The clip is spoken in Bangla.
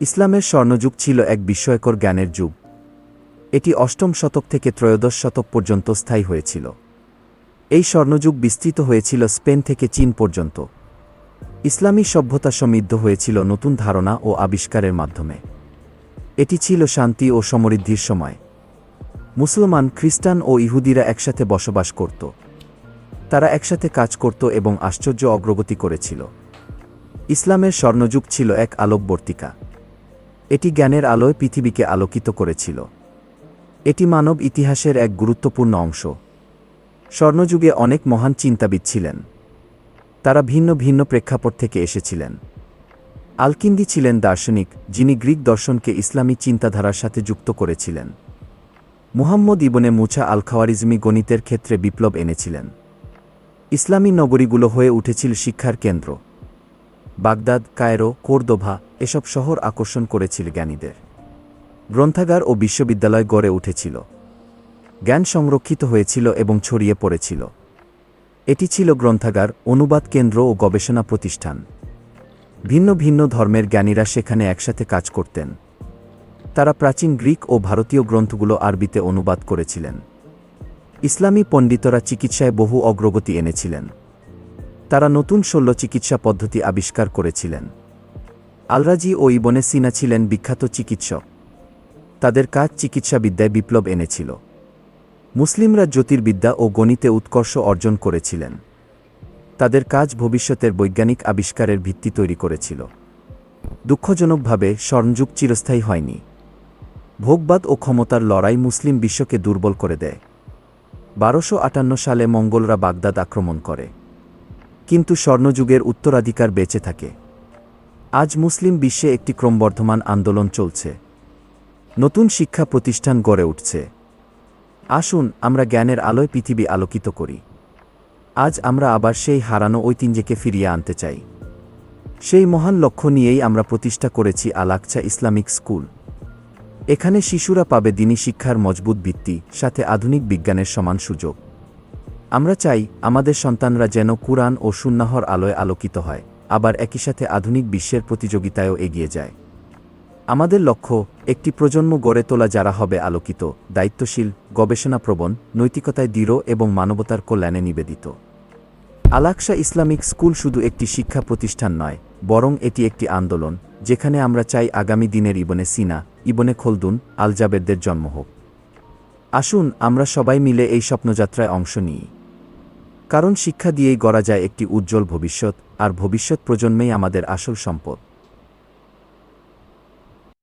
ইসলামের স্বর্ণযুগ ছিল এক বিস্ময়কর জ্ঞানের যুগ। এটি অষ্টম শতক থেকে ত্রয়োদশ শতক পর্যন্ত স্থায়ী হয়েছিল। এই স্বর্ণযুগ বিস্তৃত হয়েছিল স্পেন থেকে চীন পর্যন্ত। ইসলামী সভ্যতা সমৃদ্ধ হয়েছিল নতুন ধারণা ও আবিষ্কারের মাধ্যমে। এটি ছিল শান্তি ও সমৃদ্ধির সময়। মুসলমান, খ্রিস্টান ও ইহুদিরা একসাথে বসবাস করত। তারা একসাথে কাজ করত এবং আশ্চর্য অগ্রগতি করেছিল। ইসলামের স্বর্ণযুগ ছিল এক আলোকবর্তিকা। এটি জ্ঞানের আলোয় পৃথিবীকে আলোকিত করেছিল। এটি মানব ইতিহাসের এক গুরুত্বপূর্ণ অংশ। স্বর্ণযুগে অনেক মহান চিন্তাবিদ ছিলেন। তারা ভিন্ন ভিন্ন প্রেক্ষাপট থেকে এসেছিলেন। আলকিন্দি ছিলেন দার্শনিক, যিনি গ্রিক দর্শনকে ইসলামী চিন্তাধারার সাথে যুক্ত করেছিলেন। মুহাম্মদ ইবনে মুছা আল খাওয়ারিজমি গণিতের ক্ষেত্রে বিপ্লব এনেছিলেন। ইসলামী নগরীগুলো হয়ে উঠেছিল শিক্ষার কেন্দ্র। বাগদাদ, কায়রো, কোর্দোভা এসব শহর আকর্ষণ করেছিল জ্ঞানীদের। গ্রন্থাগার ও বিশ্ববিদ্যালয় গড়ে উঠেছিল। জ্ঞান সংরক্ষিত হয়েছিল এবং ছড়িয়ে পড়েছিল। এটি ছিল গ্রন্থাগার, অনুবাদ কেন্দ্র ও গবেষণা প্রতিষ্ঠান। ভিন্ন ভিন্ন ধর্মের জ্ঞানীরা সেখানে একসাথে কাজ করতেন। তারা প্রাচীন গ্রিক ও ভারতীয় গ্রন্থগুলো আরবিতে অনুবাদ করেছিলেন। ইসলামী পণ্ডিতরা চিকিৎসায় বহু অগ্রগতি এনেছিলেন। তারা নতুন শল্য চিকিৎসা পদ্ধতি আবিষ্কার করেছিলেন। আলরাজি ও ইবনে সিনা ছিলেন বিখ্যাত চিকিৎসক। তাদের কাজ চিকিৎসাবিদ্যায় বিপ্লব এনেছিল। মুসলিমরা জ্যোতির্বিদ্যা ও গণিতে উৎকর্ষ অর্জন করেছিলেন। তাদের কাজ ভবিষ্যতের বৈজ্ঞানিক আবিষ্কারের ভিত্তি তৈরি করেছিল। দুঃখজনকভাবে স্বর্ণযুগ চিরস্থায়ী হয়নি। ভোগবাদ ও ক্ষমতার লড়াই মুসলিম বিশ্বকে দুর্বল করে দেয়। বারোশো সালে মঙ্গলরা বাগদাদ আক্রমণ করে। কিন্তু স্বর্ণযুগের উত্তরাধিকার বেঁচে থাকে। আজ মুসলিম বিশ্বে একটি ক্রমবর্ধমান আন্দোলন চলছে। নতুন শিক্ষা প্রতিষ্ঠান গড়ে উঠছে। আসুন আমরা জ্ঞানের আলোয় পৃথিবী আলোকিত করি। আজ আমরা আবার সেই হারানো ঐতিহ্যকে ফিরিয়ে আনতে চাই। সেই মহান লক্ষ্য নিয়েই আমরা প্রতিষ্ঠা করেছি আলাকচা ইসলামিক স্কুল। এখানে শিশুরা পাবে দিনী শিক্ষার মজবুত ভিত্তি, সাথে আধুনিক বিজ্ঞানের সমান সুযোগ। আমরা চাই আমাদের সন্তানরা যেন কুরআন ও সুন্নাহর আলোয় আলোকিত হয়, আবার একই সাথে আধুনিক বিশ্বের প্রতিযোগিতায়ও এগিয়ে যায়। আমাদের লক্ষ্য, একটি প্রজন্ম গড়ে তোলা যারা হবে আলোকিত, দায়িত্বশীল, গবেষণাপ্রবণ, নৈতিকতায় দৃঢ় এবং মানবতার কল্যাণে নিবেদিত। আলাকসা ইসলামিক স্কুল শুধু একটি শিক্ষা প্রতিষ্ঠান নয়, বরং এটি একটি আন্দোলন, যেখানে আমরা চাই আগামী দিনের ইবনে সিনা, ইবনে খলদুন আলজাবেরদের জন্ম হোক। আসুন আমরা সবাই মিলে এই স্বপ্নযাত্রায় অংশ নিই। কারণ শিক্ষা দিয়েই গড়া যায় একটি উজ্জ্বল ভবিষ্যৎ আর ভবিষ্যৎ প্রজন্মেই আমাদের আসল সম্পদ।